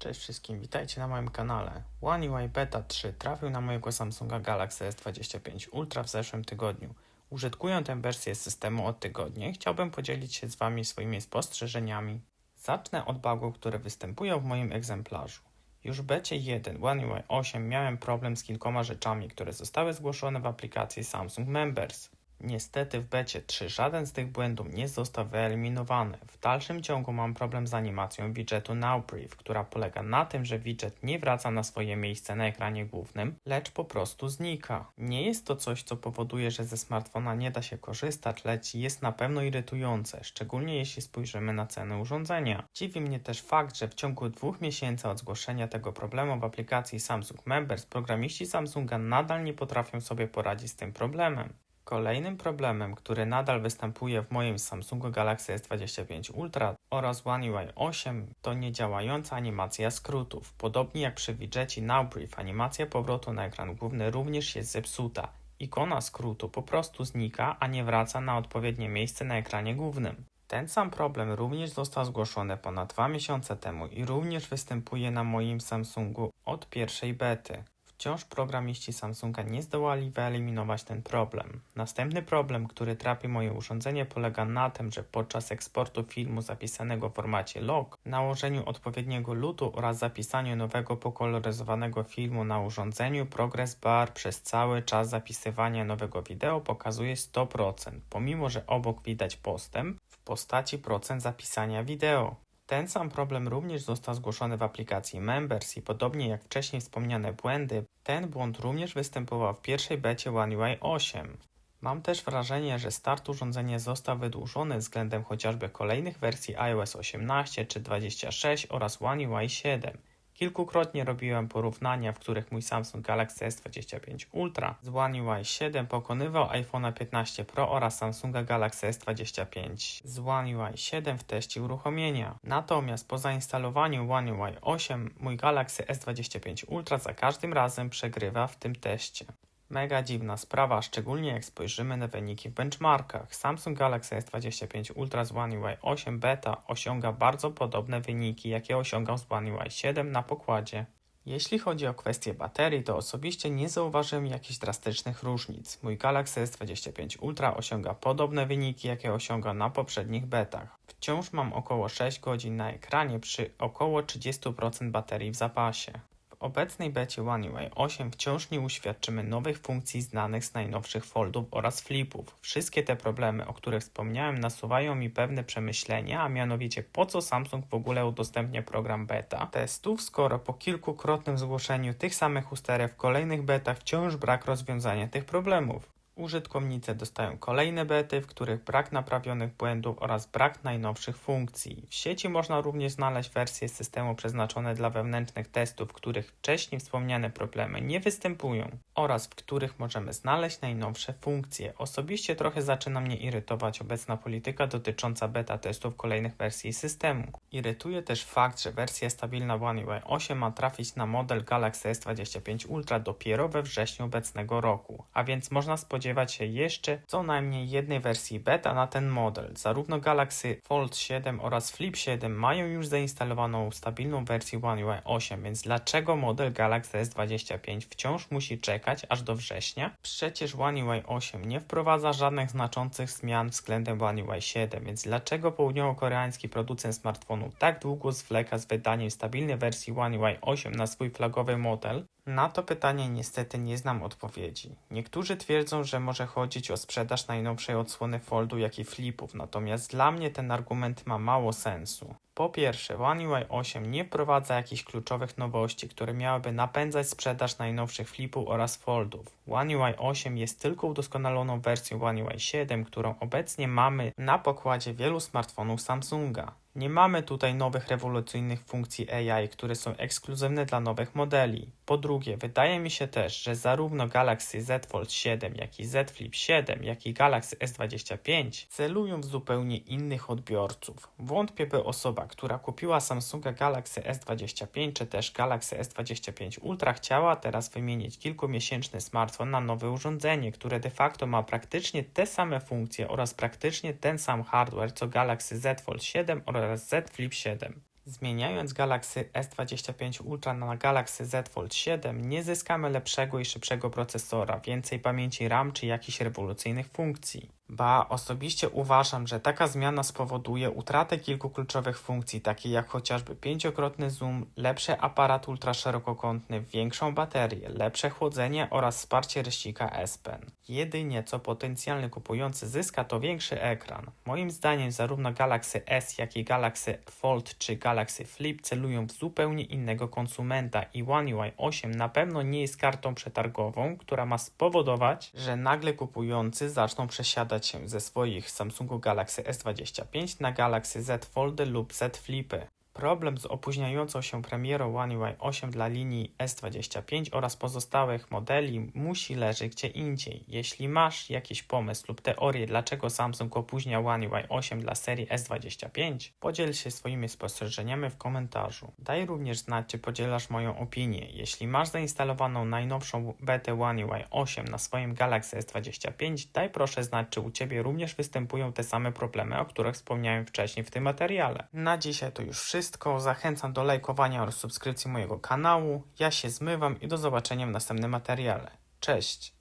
Cześć wszystkim, witajcie na moim kanale. One UI Beta 3 trafił na mojego Samsunga Galaxy S25 Ultra w zeszłym tygodniu. Użytkuję tę wersję systemu od tygodnia i chciałbym podzielić się z Wami swoimi spostrzeżeniami. Zacznę od bugów, które występują w moim egzemplarzu. Już w becie 1 One UI 8 miałem problem z kilkoma rzeczami, które zostały zgłoszone w aplikacji Samsung Members. Niestety w becie 3 żaden z tych błędów nie został wyeliminowany. W dalszym ciągu mam problem z animacją widgetu Now Brief, która polega na tym, że widget nie wraca na swoje miejsce na ekranie głównym, lecz po prostu znika. Nie jest to coś, co powoduje, że ze smartfona nie da się korzystać, lecz jest na pewno irytujące, szczególnie jeśli spojrzymy na ceny urządzenia. Dziwi mnie też fakt, że w ciągu dwóch miesięcy od zgłoszenia tego problemu w aplikacji Samsung Members programiści Samsunga nadal nie potrafią sobie poradzić z tym problemem. Kolejnym problemem, który nadal występuje w moim Samsungu Galaxy S25 Ultra oraz One UI 8 to niedziałająca animacja skrótów. Podobnie jak przy widżecie Now Brief, animacja powrotu na ekran główny również jest zepsuta. Ikona skrótu po prostu znika, a nie wraca na odpowiednie miejsce na ekranie głównym. Ten sam problem również został zgłoszony ponad dwa miesiące temu i również występuje na moim Samsungu od pierwszej bety. Wciąż programiści Samsunga nie zdołali wyeliminować ten problem. Następny problem, który trapi moje urządzenie, polega na tym, że podczas eksportu filmu zapisanego w formacie log, nałożeniu odpowiedniego lutu oraz zapisaniu nowego pokoloryzowanego filmu na urządzeniu, progress bar przez cały czas zapisywania nowego wideo pokazuje 100%, pomimo że obok widać postęp w postaci procent zapisania wideo. Ten sam problem również został zgłoszony w aplikacji Members i podobnie jak wcześniej wspomniane błędy, ten błąd również występował w pierwszej becie One UI 8. Mam też wrażenie, że start urządzenia został wydłużony względem chociażby kolejnych wersji iOS 18 czy 26 oraz One UI 7. Kilkukrotnie robiłem porównania, w których mój Samsung Galaxy S25 Ultra z One UI 7 pokonywał iPhone'a 15 Pro oraz Samsunga Galaxy S25 z One UI 7 w teście uruchomienia. Natomiast po zainstalowaniu One UI 8 mój Galaxy S25 Ultra za każdym razem przegrywa w tym teście. Mega dziwna sprawa, szczególnie jak spojrzymy na wyniki w benchmarkach. Samsung Galaxy S25 Ultra z One UI 8 Beta osiąga bardzo podobne wyniki, jakie osiągał z One UI 7 na pokładzie. Jeśli chodzi o kwestię baterii, to osobiście nie zauważyłem jakichś drastycznych różnic. Mój Galaxy S25 Ultra osiąga podobne wyniki, jakie osiąga na poprzednich betach. Wciąż mam około 6 godzin na ekranie przy około 30% baterii w zapasie obecnej becie One UI 8 wciąż nie uświadczymy nowych funkcji znanych z najnowszych foldów oraz flipów. Wszystkie te problemy, o których wspomniałem, nasuwają mi pewne przemyślenia, a mianowicie po co Samsung w ogóle udostępnia program beta testów, skoro po kilkukrotnym zgłoszeniu tych samych usterek w kolejnych betach wciąż brak rozwiązania tych problemów. Użytkownicy dostają kolejne bety, w których brak naprawionych błędów oraz brak najnowszych funkcji. W sieci można również znaleźć wersje systemu przeznaczone dla wewnętrznych testów, w których wcześniej wspomniane problemy nie występują oraz w których możemy znaleźć najnowsze funkcje. Osobiście trochę zaczyna mnie irytować obecna polityka dotycząca beta testów kolejnych wersji systemu. Irytuje też fakt, że wersja stabilna One UI 8 ma trafić na model Galaxy S25 Ultra dopiero we wrześniu obecnego roku, a więc można spodziewać spodziewać się jeszcze co najmniej jednej wersji beta na ten model. Zarówno Galaxy Fold 7 oraz Flip 7 mają już zainstalowaną stabilną wersję One UI 8, więc dlaczego model Galaxy S25 wciąż musi czekać aż do września? Przecież One UI 8 nie wprowadza żadnych znaczących zmian względem One UI 7, więc dlaczego południowo-koreański producent smartfonu tak długo zwleka z wydaniem stabilnej wersji One UI 8 na swój flagowy model, na to pytanie niestety nie znam odpowiedzi. Niektórzy twierdzą, że może chodzić o sprzedaż najnowszej odsłony foldu, jak i flipów, natomiast dla mnie ten argument ma mało sensu. Po pierwsze, One UI 8 nie wprowadza jakichś kluczowych nowości, które miałyby napędzać sprzedaż najnowszych flipów oraz foldów. One UI 8 jest tylko udoskonaloną wersją One UI 7, którą obecnie mamy na pokładzie wielu smartfonów Samsunga. Nie mamy tutaj nowych rewolucyjnych funkcji AI, które są ekskluzywne dla nowych modeli. Po drugie, wydaje mi się też, że zarówno Galaxy Z Fold 7, jak i Z Flip 7, jak i Galaxy S25 celują w zupełnie innych odbiorców. Wątpię, by osoba, która kupiła Samsunga Galaxy S25 czy też Galaxy S25 Ultra chciała teraz wymienić kilkumiesięczny smartfon na nowe urządzenie, które de facto ma praktycznie te same funkcje oraz praktycznie ten sam hardware co Galaxy Z Fold 7 oraz Z Flip 7. Zmieniając Galaxy S25 Ultra na Galaxy Z Fold 7 nie zyskamy lepszego i szybszego procesora, więcej pamięci RAM czy jakichś rewolucyjnych funkcji. Ba, osobiście uważam, że taka zmiana spowoduje utratę kilku kluczowych funkcji, takich jak chociażby pięciokrotny zoom, lepszy aparat ultraszerokokątny, większą baterię, lepsze chłodzenie oraz wsparcie ryścika S Pen. Jedynie co potencjalny kupujący zyska to większy ekran. Moim zdaniem zarówno Galaxy S, jak i Galaxy Fold czy Galaxy Flip celują w zupełnie innego konsumenta i One UI 8 na pewno nie jest kartą przetargową, która ma spowodować, że nagle kupujący zaczną przesiadać się ze swoich Samsungu Galaxy S25 na Galaxy Z Foldy lub Z Flipy. Problem z opóźniającą się premierą One UI 8 dla linii S25 oraz pozostałych modeli musi leżeć gdzie indziej. Jeśli masz jakiś pomysł lub teorię, dlaczego Samsung opóźnia One UI 8 dla serii S25, podziel się swoimi spostrzeżeniami w komentarzu. Daj również znać, czy podzielasz moją opinię. Jeśli masz zainstalowaną najnowszą betę One UI 8 na swoim Galaxy S25, daj proszę znać, czy u Ciebie również występują te same problemy, o których wspomniałem wcześniej w tym materiale. Na dzisiaj to już wszystko. Zachęcam do lajkowania oraz subskrypcji mojego kanału. Ja się zmywam i do zobaczenia w następnym materiale. Cześć!